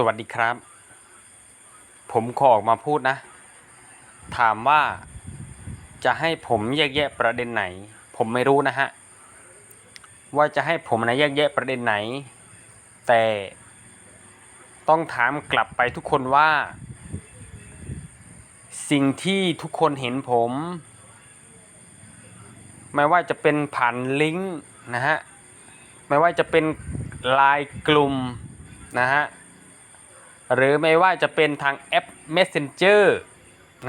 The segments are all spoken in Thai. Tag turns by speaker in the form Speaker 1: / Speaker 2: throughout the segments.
Speaker 1: สวัสดีครับ ผมขอออกมาพูดนะ ถามว่าจะให้ผมแยกแยะประเด็นไหน ผมไม่รู้นะฮะ ว่าจะให้ผมนะแยกแยะประเด็นไหน แต่ต้องถามกลับไปทุกคนว่า สิ่งที่ทุกคนเห็นผม ไม่ว่าจะเป็นผ่านลิงก์นะฮะ ไม่ว่าจะเป็นไลน์กลุ่มนะฮะ หรือไม่ว่าจะเป็นทางแอป Messenger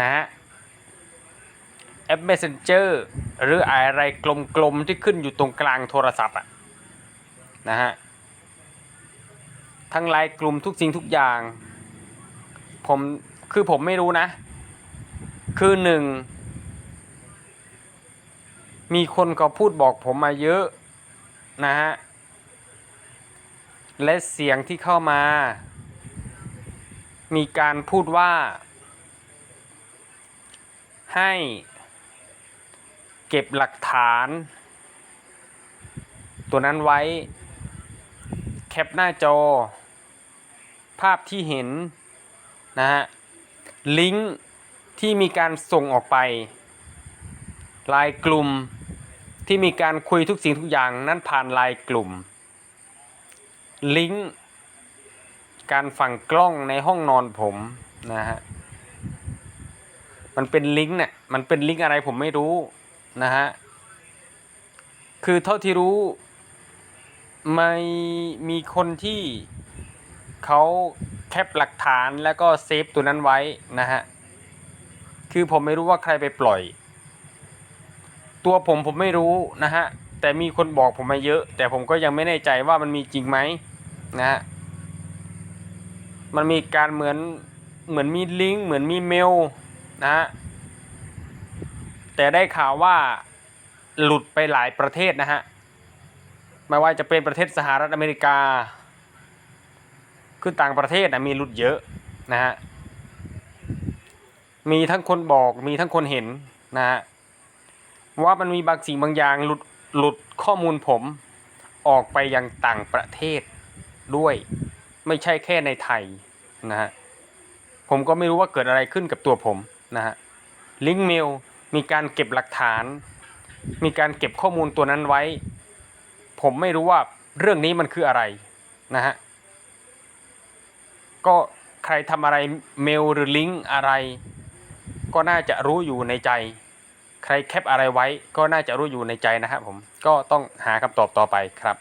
Speaker 1: นะฮะแอป Messenger หรืออะไรกลมๆที่ขึ้นอยู่ตรงกลางโทรศัพท์อะนะฮะทั้งไลน์กลุ่มทุกสิ่งทุกอย่าง ผมคือผมไม่รู้นะ คือหนึ่งมีคนก็พูดบอกผมมาเยอะนะฮะและเสียงที่เข้ามา มีการพูดว่า ให้เก็บหลักฐาน ตัวนั้นไว้ แคปหน้าจอ ภาพที่เห็น นะฮะ ลิงก์ที่มีการส่งออกไปไลน์กลุ่มที่มีการคุยทุกสิ่งทุกอย่างนั้นผ่านไลน์กลุ่ม ลิงก์ การฝังกล้องในห้องนอนผมนะฮะ มันเป็นลิงก์เนี่ยมันเป็นลิงก์อะไรผมไม่รู้นะฮะ คือเท่าที่รู้ไม่มีคนที่เขาแคปหลักฐานแล้วก็เซฟตัวนั้นไว้นะฮะ คือผมไม่รู้ว่าใครไปปล่อย ตัวผมผมไม่รู้นะฮะ แต่มีคนบอกผมมาเยอะ แต่ผมก็ยังไม่แน่ใจว่ามันมีจริงไหมนะฮะ มันมีการเหมือนเหมือนมีลิงก์เหมือนมีเมลนะฮะแต่ได้ข่าวว่าหลุดไปหลายประเทศนะฮะไม่ว่าจะเป็นประเทศสหรัฐอเมริกา คือต่างประเทศนะมีหลุดเยอะนะฮะมีทั้งคนบอกมีทั้งคนเห็นนะฮะว่ามันมีบางสิ่งบางอย่างหลุดหลุดข้อมูลผมออกไปยังต่างประเทศด้วย ไม่ใช่แค่ในไทยนะฮะผมก็ไม่รู้ว่าเกิดอะไรขึ้นกับตัวผมนะฮะลิงก์เมลมีการเก็บหลักฐาน มีการเก็บข้อมูลตัวนั้นไว้ ผมไม่รู้ว่าเรื่องนี้มันคืออะไรนะฮะก็ใครทำอะไรเมลหรือลิงก์อะไร ก็น่าจะรู้อยู่ในใจ ใครแคปอะไรไว้ ก็น่าจะรู้อยู่ในใจนะครับผมก็ต้องหาคำตอบต่อไปครับ